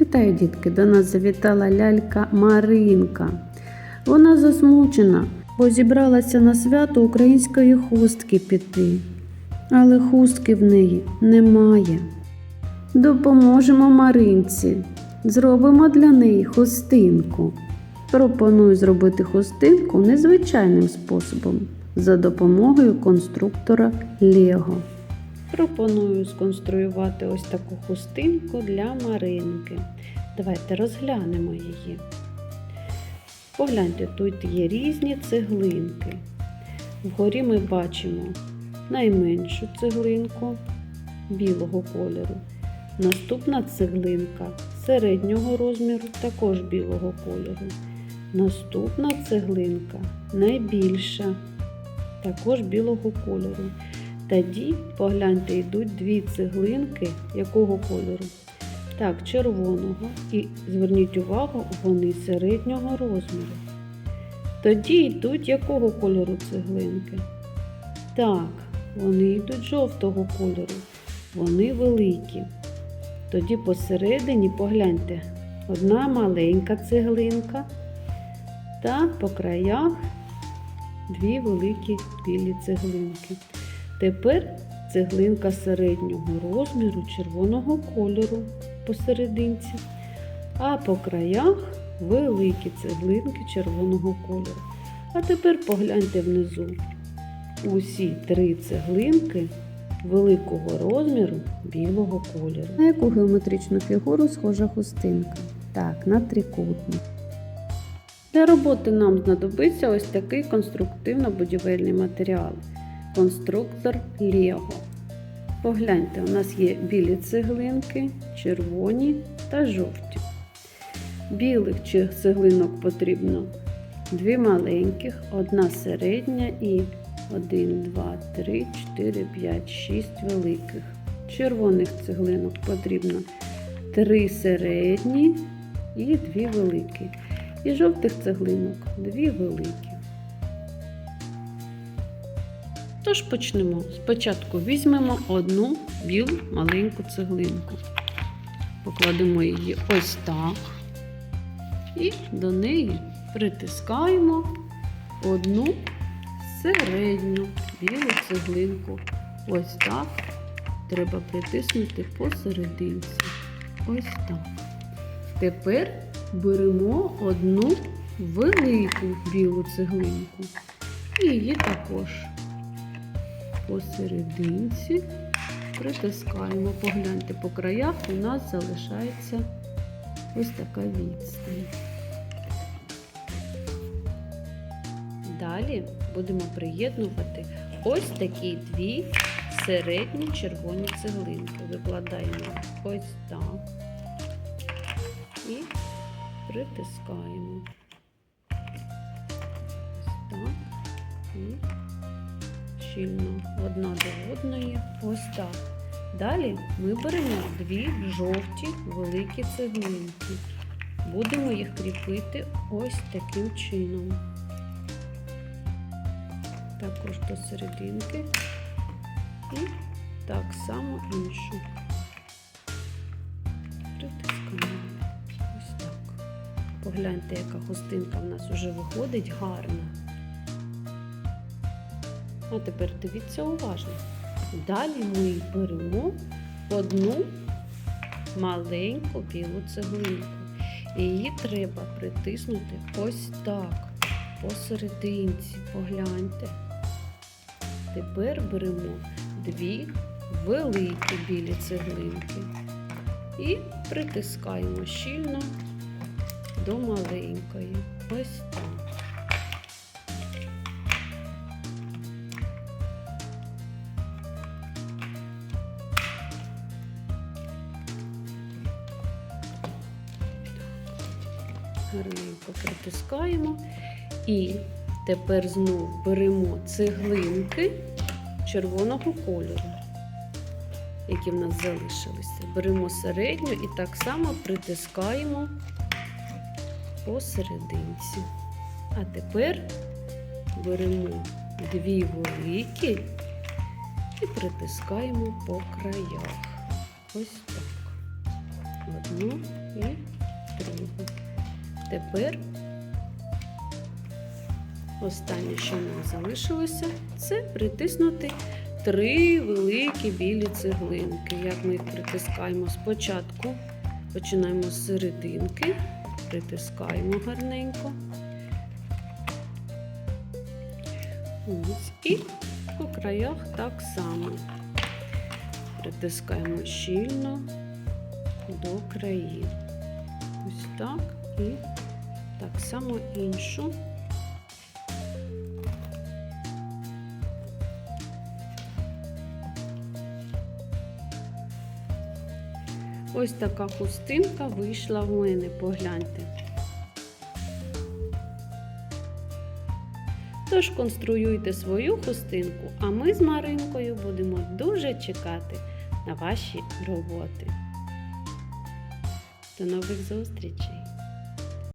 Вітаю, дітки! До нас завітала лялька Маринка. Вона засмучена, бо зібралася на свято української хустки піти. Але хустки в неї немає. Допоможемо Маринці. Зробимо для неї хустинку. Пропоную зробити хустинку незвичайним способом за допомогою конструктора Лего. Пропоную сконструювати ось таку хустинку для Маринки. Давайте розглянемо її. Погляньте, тут є різні цеглинки. Вгорі ми бачимо найменшу цеглинку білого кольору. Наступна цеглинка середнього розміру, також білого кольору. Наступна цеглинка найбільша, також білого кольору. Тоді, погляньте, йдуть дві цеглинки якого кольору? Так, червоного. І зверніть увагу, вони середнього розміру. Тоді йдуть якого кольору цеглинки? Так, вони йдуть жовтого кольору. Вони великі. Тоді посередині погляньте, одна маленька цеглинка та по краях дві великі білі цеглинки. Тепер цеглинка середнього розміру червоного кольору посерединці, а по краях великі цеглинки червоного кольору. А тепер погляньте внизу. Усі три цеглинки великого розміру білого кольору. На яку геометричну фігуру схожа хустинка? Так, на трикутник. Для роботи нам знадобиться ось такий конструктивно-будівельний матеріал конструктор Лего. Погляньте, у нас є білі цеглинки, червоні та жовті. Білих цеглинок потрібно дві маленьких, одна середня і 1, 2, 3, 4, 5, 6 великих. Червоних цеглинок потрібно три середні і дві великі. І жовтих цеглинок дві великі. Тож почнемо. Спочатку візьмемо одну білу маленьку цеглинку. Покладемо її ось так. І до неї притискаємо одну середню білу цеглинку. Ось так. Треба притиснути посерединці. Ось так. Тепер беремо одну велику білу цеглинку. І її також посерединці притискаємо. Погляньте по краях, у нас залишається ось така відстань. Далі будемо приєднувати ось такі дві середні червоні цеглинки. Викладаємо ось так і притискаємо. Ось так і щільно одна до одної. Ось так. Далі ми беремо дві жовті великі цеглинки. Будемо їх кріпити ось таким чином. Також до серединки і так само іншу. Притискаємо. Ось так. Погляньте, яка хустинка в нас вже виходить гарна. А тепер дивіться уважно. Далі ми беремо одну маленьку білу цеглинку. І її треба притиснути ось так, посерединці. Погляньте. Тепер беремо дві великі білі цеглинки і притискаємо щільно до маленької. Ось так. Гарненько притискаємо. І тепер знов беремо цеглинки червоного кольору, які в нас залишилися. Беремо середню і так само притискаємо посерединці. А тепер беремо дві великі і притискаємо по краях. Ось так. одну і другу. Тепер останнє, що нам залишилося, це притиснути три великі білі цеглинки. Як ми їх притискаємо спочатку, починаємо з серединки, притискаємо гарненько. Ось. І по краях так само притискаємо щільно до країв. Ось так і так само іншу. Ось така хустинка вийшла в мене, погляньте. Тож конструюйте свою хустинку, а ми з Маринкою будемо дуже чекати на ваші роботи. До нових зустрічей!